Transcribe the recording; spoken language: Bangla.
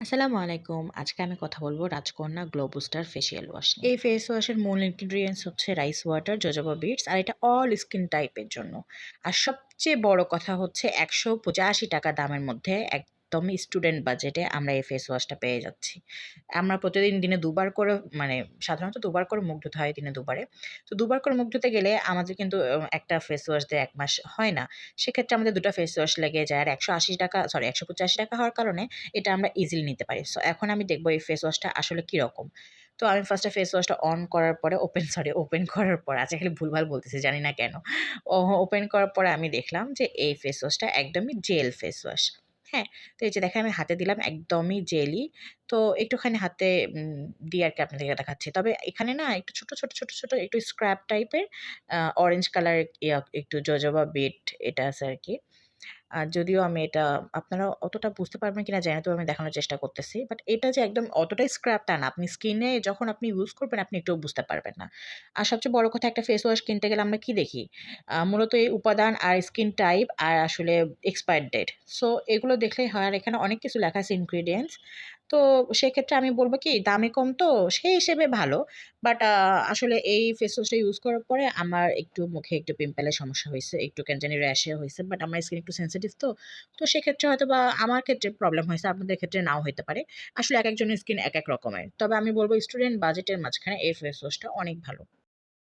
আসসালামু আলাইকুম। আজকে আমি কথা বলব Rajkonna glow booster facial wash এই ফেস ওয়াশের মূল ইনগ্রিডিয়েন্টস হচ্ছে রাইস ওয়াটার, জোজোবা বিটস আর এটা অল স্কিন টাইপের জন্য। আর সবচেয়ে বড় কথা হচ্ছে ৳১৮৫ দামের মধ্যে একদমই স্টুডেন্ট বাজেটে আমরা এই ফেস ওয়াশটা পেয়ে যাচ্ছি। আমরা প্রতিদিন দিনে দুবার করে মানে সাধারণত দুবার করে মুখ ধুতে হয় দিনে দুবারে। তো দুবার করে মুখ ধুতে গেলে আমাদের কিন্তু একটা ফেস ওয়াশ দিয়ে ১ মাস হয় না। সেক্ষেত্রে আমাদের ২ টা ফেস ওয়াশ লেগে যায়। আর ৳১৮০ সরি ৳১৮৫ হওয়ার কারণে এটা আমরা ইজিলি নিতে পারি। সো এখন আমি দেখব এই ফেস ওয়াশটা আসলে কীরকম তো আমি ফার্স্টে ফেস ওয়াশটা অন করার পরে ওপেন সরি ওপেন করার পর আচ্ছা খালি ভুলভাল বলতেছি, জানি না কেন। ওপেন করার পরে আমি দেখলাম যে এই ফেস ওয়াশটা একদমই জেল ফেস ওয়াশ। হ্যাঁ? তো এই যে দেখেন আমি হাতে দিলাম একদমই জেলি। তো একটুখানি হাতে দিয়ে আর কি আপনাদেরকে দেখাচ্ছি। তবে এখানে না একটু ছোট, ছোট, ছোট, ছোট একটু স্ক্র্যাপ টাইপের অরেঞ্জ কালার একটু জজবা বিট এটা আছে আরকি। আর যদিও আমি এটা, আপনারা অতটা বুঝতে পারবেন কিনা জানি তো আমি দেখানোর চেষ্টা করতেছি। বাট এটা যে একদম অতটাই স্ক্র্যাপ টান না। আপনি স্কিনে যখন আপনি ইউজ করবেন, আপনি একটু বুঝতে পারবেন না। আর সবচেয়ে বড় কথা, একটা ফেস ওয়াশ কিনতে গেলে আমরা কি দেখি? মূলত এই উপাদান আর স্কিন টাইপ আর আসলে এক্সপায়ার ডেট। সো এগুলো দেখলেই হয় আর এখানে অনেক কিছু লেখা আছে ইনগ্রিডিয়েন্টস। তো সেক্ষেত্রে আমি বলব কি, দামে কম তো সেই হিসেবে ভালো। বাট আসলে এই ফেস ওয়াশটা ইউজ করার পরে আমার একটু মুখে একটু পিম্পলের সমস্যা হয়েছে, একটু কেন জানি র্যাশে হয়েছে বাট আমার স্কিন একটু সেন্সিটিভ তো। তো সেক্ষেত্রে হয়তো বা আমার ক্ষেত্রে প্রবলেম হয়েছে, আপনাদের ক্ষেত্রে নাও হতে পারে। আসলে এক একজনের স্কিন এক এক রকমের। তবে আমি বলব স্টুডেন্ট বাজেটের মাঝখানে এই ফেস ওয়াশটা অনেক ভালো।